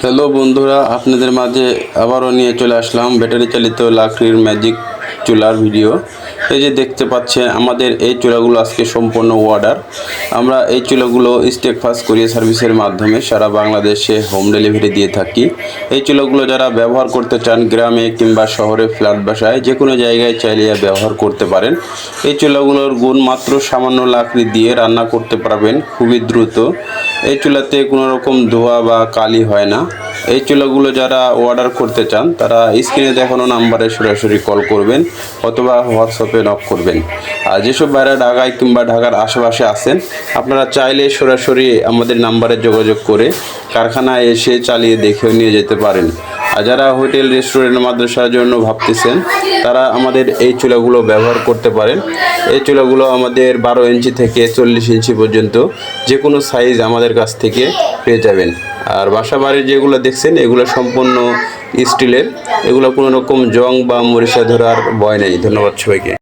Hello বন্ধুরা, আপনাদের মাঝে আবারও নিয়ে চলে আসলাম ব্যাটারি চালিত লাকড়ির ম্যাজিক চুলার ভিডিও। এই যে দেখতে পাচ্ছেন আমাদের এই চুলাগুলো আজকে সম্পূর্ণ অর্ডার আমরা এই চুলাগুলো স্টেক ফাস্ট কোরিয়ার সার্ভিসের মাধ্যমে সারা বাংলাদেশে হোম ডেলিভারি দিয়ে থাকি। এই চুলাগুলো যারা ব্যবহার করতে চান গ্রামে কিংবা শহরে, ফ্ল্যাট বাসায়, যে কোনো জায়গায় চাইলে ব্যবহার করতে পারেন। এই চুলাগুলোর গুণ মাত্র সামান্য লাকড়ি দিয়ে রান্না করতে পারবেন খুবই দ্রুত। এই চুলাতে কোনো রকম ধোয়া বা কালি হয় না। এই চুলাগুলো যারা অর্ডার করতে চান, তারা স্ক্রিনে দেখানো নাম্বারে সরাসরি কল করবেন অথবা হোয়াটসঅ্যাপে নক করবেন। আর যেসব বাইরে ঢাকায় কিংবা ঢাকার আশেপাশে আছেন, আপনারা চাইলে সরাসরি আমাদের নাম্বারে যোগাযোগ করে কারখানায় এসে চালিয়ে দেখেও নিয়ে যেতে পারেন। আর যারা হোটেল রেস্টুরেন্ট মাদ্রাসার জন্য ভাবতেছেন, তারা আমাদের এই চুলাগুলো ব্যবহার করতে পারেন। এই চুলাগুলো আমাদের বারো ইঞ্চি থেকে চল্লিশ ইঞ্চি পর্যন্ত যে কোনো সাইজ আমাদের কাছ থেকে পেয়ে যাবেন। আর বাসা বাড়ির যেগুলো দেখছেন, এগুলো সম্পূর্ণ স্টিলের। এগুলো কোনো রকম জং বা মরিচা ধরার ভয় নেই। ধন্যবাদ সবাইকে।